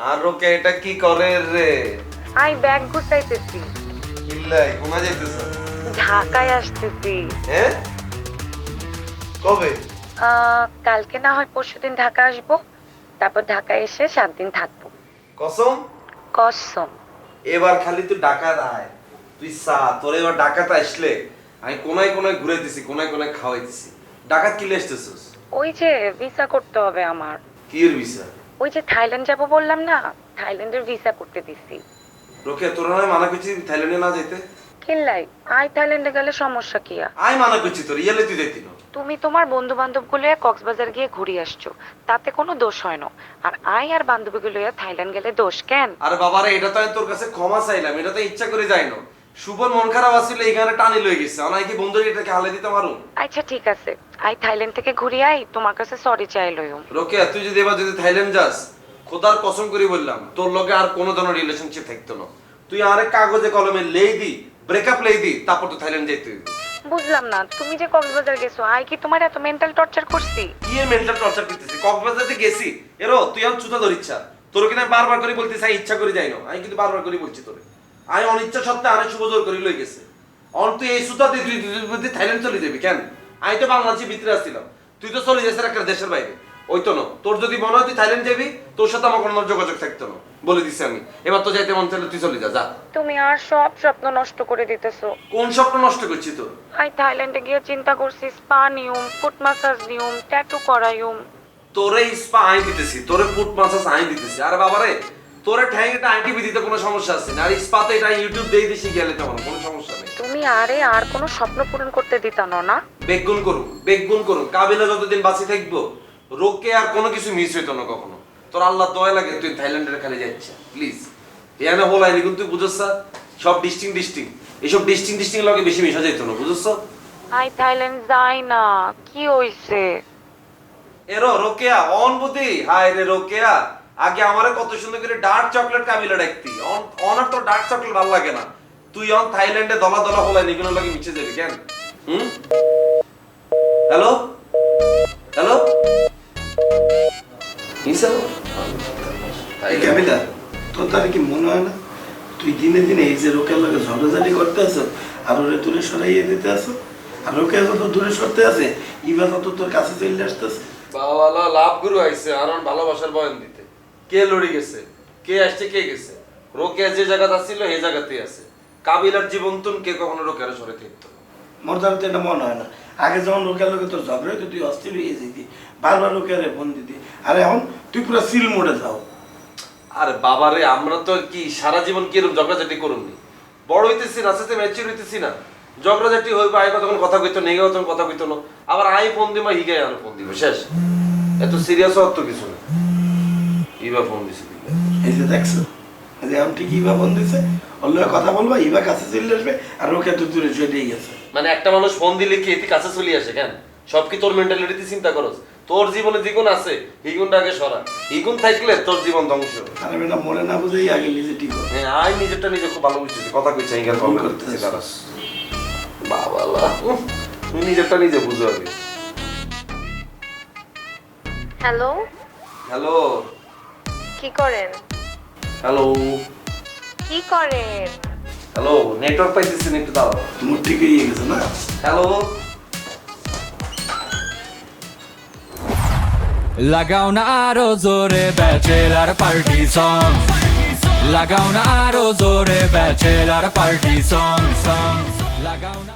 আর ওকে এটা কি করে রে? আই ব্যাগ গুছাইতেছি। কিল্লাই কোনা যাইতেছ। ঢাকায় আসতেছি। হ্যাঁ? কবে? আহ, কালকে না হয় পরশুদিন ঢাকা আসব। তারপর ঢাকায় এসে সাত দিন থাকব। কসম? কসম। এবার খালি তুই ডাকাত আয়। তুই সা তোর এবার ডাকাত আসলে আমি কোনায় কোনায় ঘুরে দিছি কোনায় কোনায় খাওয়াই দিছি ডাকাত কিলে আসতেছিস ওই যে ভিসা করতে হবে আমার। কি এর বিষয় ওই যে থাইল্যান্ড যাব বললাম না থাইল্যান্ডের ভিসা করতে দিছি। রোকে তোর নয় মানা করছি থাইল্যান্ডে না যেতে কিল্লাই আই থাইল্যান্ডে গেলে সমস্যা কি আর? আই মানা করছি তোর ইয়ালে তুই যাইতি না। তুমি তোমার বন্ধু বান্ধবগুলো কক্সবাজার গিয়ে ঘুরে আসছো তাতে কোনো দোষ হয় না। আর আই আর বান্ধবীগুলো থাইল্যান্ড গেলে দোষ কেন? আরে বাবারে এটা তো আমি তোর কাছে ক্ষমা চাইলাম এটা তো ইচ্ছা করে যাই না। সুবল মন খারাপ আসছিল এইখানে টানি লয়ে গেছে। আমি কি বন্ধু এটাকে হালে দিতে পারুম আচ্ছা ঠিক আছে। আই থাইল্যান্ড থেকে ঘুরে আই তোমার কাছে সরি চাই লইম রোকেয়া তুই যদি এবার যদি থাইল্যান্ড যাস খোদার কসম করে বললাম তোর লগে আর কোনো ধরনের রিলেশনশিপ থাকতো না। তুই আরেক কাগজে কলমে লেই দি ব্রেকআপ লেই দি তারপর তো থাইল্যান্ড যাইতে বুঝলাম না তুমি যে কক্সবাজার গেছো আই কি তোমার এত মেন্টাল টর্চার করছি? কি মেন্টাল টর্চার করতেছিস কক্সবাজারে গেছি। এরো তুই আর চুতা ধর ইচ্ছা তোর কিনা বারবার করে বলতেছিস আমি ইচ্ছা করে যাই না আমি কিন্তু বারবার করে বলছি তোরে। আমি অনিচ্ছা সত্ত্বে আরে শুভ জোর করে লই গেছে। অন তুই এই সুতা দিয়ে তুই- থাইল্যান্ড চলে যাবি কেন? আমি তো বাংলাদেশের ভিতরে আসছিলাম তুই তো চলে যাচ্ছিস একটা দেশের বাইরে। ওই তো না। তোর যদি মনে হয় তুই থাইল্যান্ড যাবি তোর সাথে আমার কোনো যোগাযোগ থাকতো না বলে দিছি আমি। এবার তো যাইতে মন চাইলে তুই চলে যা যা। তুমি আর সব স্বপ্ন নষ্ট করে দিতেছো। কোন স্বপ্ন নষ্ট করছিস তো আই থাইল্যান্ডে গিয়ে চিন্তা করছি স্পা নিয়ম ফুট মাসাজ নিয়ম ট্যাটু করাইম তোরে স্পা আই দিতেছি তোরে ফুট মাসাজ আই দিতেছি। আরে বাবারে তোরে ঠ্যাং এটা আইটিভি দিতে কোনো সমস্যা আছে? না আর স্পাতে এটা ইউটিউব দিয়ে দিছি গেলে তেমন কোনো সমস্যা নেই। তুমি আরে আর কোনো স্বপ্ন পূরণ করতে দিতা না না? বেগুন করুন বেগুন করুন কাবিলা যতদিন বাঁচি থাকব রোগকে আর কোনো কিছু মিস হইতো না কখনো। তোর আল্লাহ দয়া লাগে তুই থাইল্যান্ডের খালি যাচ্ছে প্লিজ এখানে হলাই কিন্তু বুঝছ সব ডিস্টিং ডিস্টিং এইসব ডিস্টিং ডিস্টিং লগে বেশি মিশা যাইতো না বুঝছ আই থাইল্যান্ড যাই না কি হইছে? এরো রোকেয়া অন বুদ্ধি হায় রে রোকেয়া। আগে আমারে কত সুন্দর করে ডার্ক চকলেট কাবিলা ডাকতি। অনার তো ডার্ক চকলেট ভালো লাগে না। তুই অন থাইল্যান্ডে দলা দলা হলাই নিগুলো লাগে মিছে যাবি কেন? হুম? হ্যালো? হ্যালো? এই কাবিলা তোর তার কি মনে হয় না? তুই দিনে দিনে এই যে রোকের লগে ঝগড়াঝাটি করতে আছো আর ওরে দূরে সরাইয়ে দিতে আছো আর রোকে যত দূরে সরতে আছে ইবা তত তোর কাছে চলে আসতেছে। বাবালা লাভ গুরু আইছে আর ভালোবাসার বয়ান দিতে। কে লড়ি গেছে? কে আসছে কে গেছে? রোকেয়া যে জায়গাতে আসছিল এই জায়গাতেই আছে। কাবিলার জীবন তুন কে কখনো রোকেয়ার সরে থাকতো না। মোর দ্বারা তো এটা মনে হয় না। আগে যখন রোকের লগে তোর ঝগড়া হইতো তুই অস্থির হয়ে যেতি বারবার রোকেরে ফোন দিতি। আর এখন তুই পুরো সিল মোড়ে যাও। আরে বাবারে আমরা তো কি সারা জীবন কি এরকম ঝগড়াঝাটি করুননি? বড় হইতেছি না আস্তে ম্যাচিউর হইতেছি না। ঝগড়াঝাটি হইবে আই তখন কথা কইতো নেই তখন কথা কইতো না। আবার আই ফোন দিব হিগাই আর ফোন দিব শেষ। এত সিরিয়াস হওয়ার তো কিছু না। ইবা ফোন দিছি এই যে দেখছ যে এখন ঠিক ইবা ফোন দিছে ওর কথা বলবা ইবা কাছে চলে আসবে আর রোকে তো দূরে চলেই গেছে। মানে একটা মানুষ ফোন দিলে কি এটি কাছে চলে আসে কেন? সব কি তোর মেন্টালিটি চিন্তা করস। তোর জীবনে দ্বিগুণ আছে আগে সরা হিগুণ থাকলে তোর জীবন ধ্বংস আর আমি না মনে না বুঝেই আগে নিজে ঠিক হ্যাঁ আই নিজেরটা নিজে খুব ভালো বুঝছি কথা কইছি ইঙ্গার কল করতেছি কারাস বাবালা উহ, তুই নিজেরটা নিজে বুঝো আগে। হ্যালো হ্যালো কি করেন? হ্যালো কি করেন? হ্যালো নেটওয়ার্ক পাইতেছি না একটু দাও তোমার ঠিক হয়ে গেছে না? হ্যালো লাগাও না আরও জোরে ব্যাচেলার পার্টি সং লাগাও না আরও জোরে ব্যাচেলার পার্টি সং সং লাগাও না